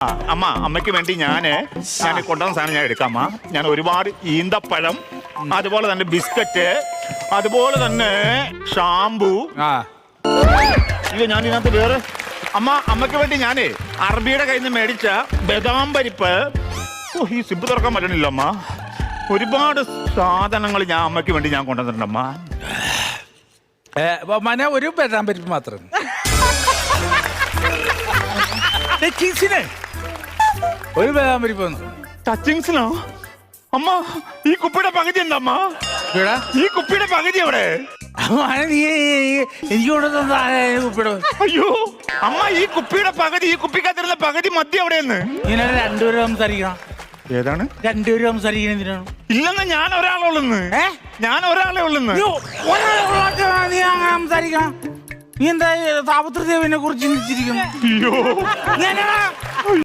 അമ്മ അമ്മയ്ക്ക് വേണ്ടി ഞാൻ ഞാൻ കൊണ്ടുവന്ന സാധനം ഞാൻ എടുക്കാം അമ്മ. ഞാൻ ഒരുപാട് ഈന്തപ്പഴം അതുപോലെ തന്നെ ബിസ്ക്കറ്റ് അതുപോലെ തന്നെ ഷാംപൂ. ആ. അയ്യോ ഞാൻ ഇതിനകത്ത് വേറെ അമ്മ അമ്മയ്ക്ക് വേണ്ടി ഞാനേ അറബിയുടെ കയ്യിൽ നിന്ന് മേടിച്ച ബദാം പരിപ്പ്. ഓ ഈ സിബ് തുറക്കാൻ പറ്റണില്ല അമ്മ. ഒരുപാട് സാധനങ്ങൾ ഞാൻ അമ്മയ്ക്ക് വേണ്ടി ഞാൻ കൊണ്ടുവന്നിട്ടുണ്ട് അമ്മ. മന ഒരു ബദാം പരിപ്പ് മാത്രം. ഒരു പോന്നു വന്നു. ടച്ചിങ്സിനോ? അമ്മ ഈ കുപ്പിയുടെ പകുതി എന്താ അമ്മ ഇവിടെ ഈ കുപ്പിയുടെ പകുതി എവിടെ? മന നീ എനിക്ക് കൊണ്ടുവന്ന കുപ്പിയുടെ അയ്യോ അമ്മ ഈ കുപ്പിയുടെ പകുതി ഈ കുപ്പിക്കകത്തിരുന്ന പകുതി മദ്യം എവിടെയെന്ന്? ഇങ്ങനെ രണ്ടുപേരും സംസാരിക്കണം. ഏതാണ്? രണ്ടുപേരും സംസാരിക്കണം എന്തിനാണ്? ഇല്ലെന്ന് ഞാൻ ഒരാളുള്ളെന്ന് ഏ? ഞാൻ ഒരാളെ ഉള്ളെന്ന്. നീ ഒരാളെ ഉള്ളായിട്ടാ നീ അങ്ങനെ സംസാരിക്കണം. നീ എന്താ താപത്രദേവിനെ കുറിച്ച് ചിന്തിച്ചിരിക്കുന്നു? അയ്യോ. എന്നാ